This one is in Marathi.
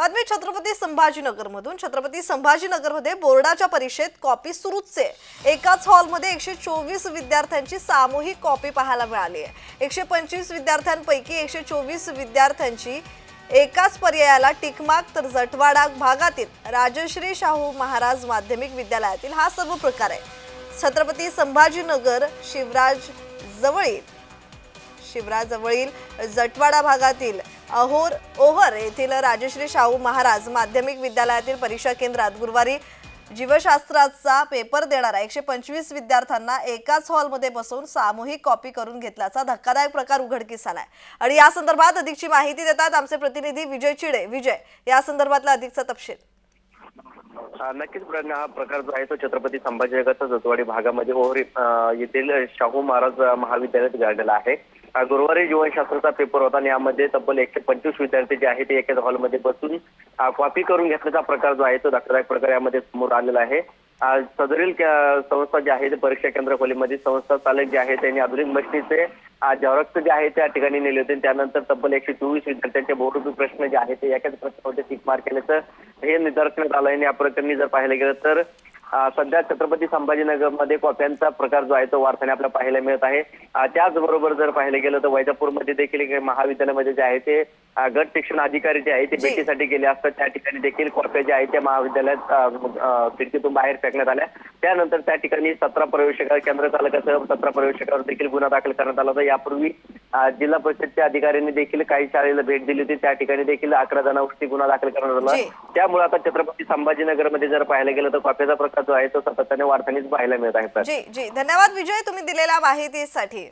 बातमी छत्रपती संभाजीनगरमधून. छत्रपती संभाजीनगरमध्ये बोर्डाच्या परीक्षेत कॉपी सुरूच. आहे एकाच हॉलमध्ये एकशे चोवीस विद्यार्थ्यांची सामूहिक कॉपी पाहायला मिळाली आहे. एकशे पंचवीस विद्यार्थ्यांपैकी एकशे चोवीस विद्यार्थ्यांची एकाच पर्यायाला टिकमाक तर जटवाडा भागातील राजश्री शाहू महाराज माध्यमिक विद्यालयातील हा सर्व प्रकार आहे. छत्रपती संभाजीनगर शिवराज जवळील शिवराजवळील जटवाडा भागातील अहोर ओहर येथील राजश्री शाहू महाराज माध्यमिक विद्यालयातील परीक्षा केंद्रात गुरुवारी जीवशास्त्राचा पेपर देणाऱ्या एकशे पंचवीस विद्यार्थ्यांना एकाच हॉलमध्ये बसवून सामूहिक कॉपी करून घेतल्याचा धक्कादायक प्रकार उघडकीस आलाय. आणि या संदर्भात अधिकची माहिती देतात आमचे प्रतिनिधी विजय चिडे. विजय या संदर्भातला अधिकचा तपशील. नक्कीच हा प्रकार जो आहे तो छत्रपती संभाजीनगरचा जतवाडी भागामध्ये ओहरी येथील शाहू महाराज महाविद्यालयात घडलेला आहे. गुरुवारी जीवनशास्त्राचा पेपर होता आणि यामध्ये तब्बल एकशे पंचवीस विद्यार्थी जे आहेत ते एकाच हॉलमध्ये बसून कॉपी करून घेतल्याचा प्रकार जो आहे तो धक्कादायक प्रकार यामध्ये समोर आलेला आहे. सदरील संस्था जी आहे ते परीक्षा केंद्र खोलीमध्ये संस्था चालक जे आहे त्यांनी आधुनिक मशीनीचे झेरॉक्स जे आहे त्या ठिकाणी नेले होते. त्यानंतर तब्बल एकशे चोवीस विद्यार्थ्यांचे बहुरूपी प्रश्न जे आहेत ते एकाच प्रश्नामध्ये टिक मार्क केल्याचं हे निदर्शनात आलं आणि या प्रकरणी जर पाहायला गेलं तर सध्या छत्रपती संभाजीनगरमध्ये कॉप्यांचा प्रकार जो आहे तो वारसाने आपल्याला पाहायला मिळत आहे. त्याचबरोबर जर पाहायलं गेलं तर वैजापूरमध्ये देखील महाविद्यालयामध्ये जे आहे ते गट शिक्षण अधिकारी जे आहे ते. भेटीसाठी गेले असतात. त्या ठिकाणी देखील कॉप्या ज्या आहेत त्या महाविद्यालयात खिडकीतून बाहेर फेकण्यात आल्या. त्यानंतर त्या ठिकाणी सतरा प्रवेशिका केंद्र चालकासह सतरा प्रवेशिकावर देखील गुन्हा दाखल करण्यात आला होता. यापूर्वी जिल्हा परिषदच्या अधिकाऱ्यांनी देखील काही शाळेला भेट दिली होती. त्या ठिकाणी देखील अकरा जणांवरती गुन्हा दाखल करण्यात. आला. त्यामुळे आता छत्रपती संभाजीनगरमध्ये जर पाहायला गेलं तर कॉप्याचा प्रकार जो आहे तो सातत्याने वाढतानाच पाहायला मिळत आहे जी जी. धन्यवाद विजय तुम्ही दिलेल्या माहितीसाठी.